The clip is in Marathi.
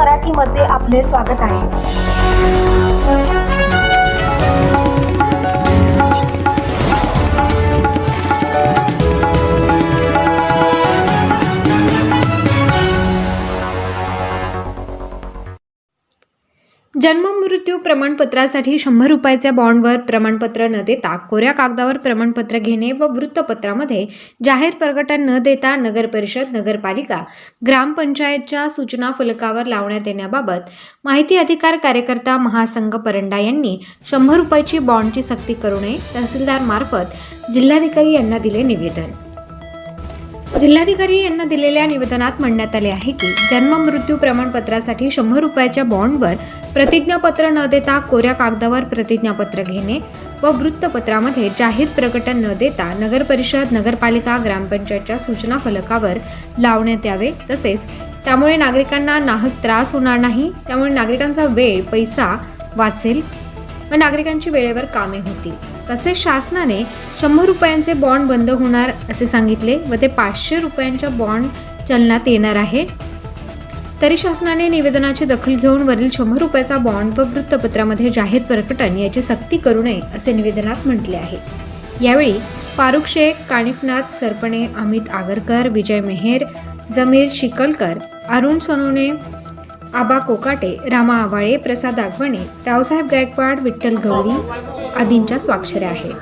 मराठीमध्ये आपले स्वागत आहे. जन्म मृत्यू प्रमाणपत्रासाठी शंभर रुपयाच्या बॉन्डवर प्रमाणपत्र न देता कोऱ्या कागदावर प्रमाणपत्र घेणे व वृत्तपत्रामध्ये जाहीर प्रकटन न देता नगर परिषद नगरपालिका ग्रामपंचायतच्या सूचना फलकावर लावण्यात येण्याबाबत माहिती अधिकार कार्यकर्ता महासंघ परंडा यांनी शंभर रुपयाची बॉन्डची सक्ती करू नये. तहसीलदार मार्फत जिल्हाधिकारी यांना दिले निवेदन. जिल्हाधिकारी यांना दिलेल्या निवेदनात म्हणण्यात आले आहे की जन्म मृत्यू प्रमाणपत्रासाठी शंभर रुपयाच्या बॉन्डवर प्रतिज्ञापत्र न देता कोऱ्या कागदावर प्रतिज्ञापत्र घेणे व वृत्तपत्रामध्ये जाहीर प्रकटन न देता नगर परिषद नगरपालिका ग्रामपंचायतच्या सूचना फलकावर लावण्यात यावे तसेच त्यामुळे नागरिकांना नाहक त्रास होणार नाही त्यामुळे नागरिकांचा वेळ पैसा वाचेल व नागरिकांची वेळेवर कामे होतील. तसेच शासनाने शंभर रुपयांचे बॉन्ड बंद होणार असे सांगितले व ते पाचशे रुपयांच्या बॉन्ड चलनात येणार आहे. तरी शासनाने निवेदनाची दखल घेऊन वरील शंभर रुपयाचा बॉन्ड व वृत्तपत्रामध्ये जाहीर प्रकटन याची सक्ती करू नये असे निवेदनात म्हटले आहे. यावेळी फारुख शेख कानिफनाथ सरपणे अमित आगरकर विजय मेहेर जमीर शिकलकर अरुण सोनवणे आबा कोकाटे रामा आवाळे प्रसाद आगवणे रावसाहेब गायकवाड विठ्ठल गवळी आदींच्या स्वाक्षऱ्या आहेत.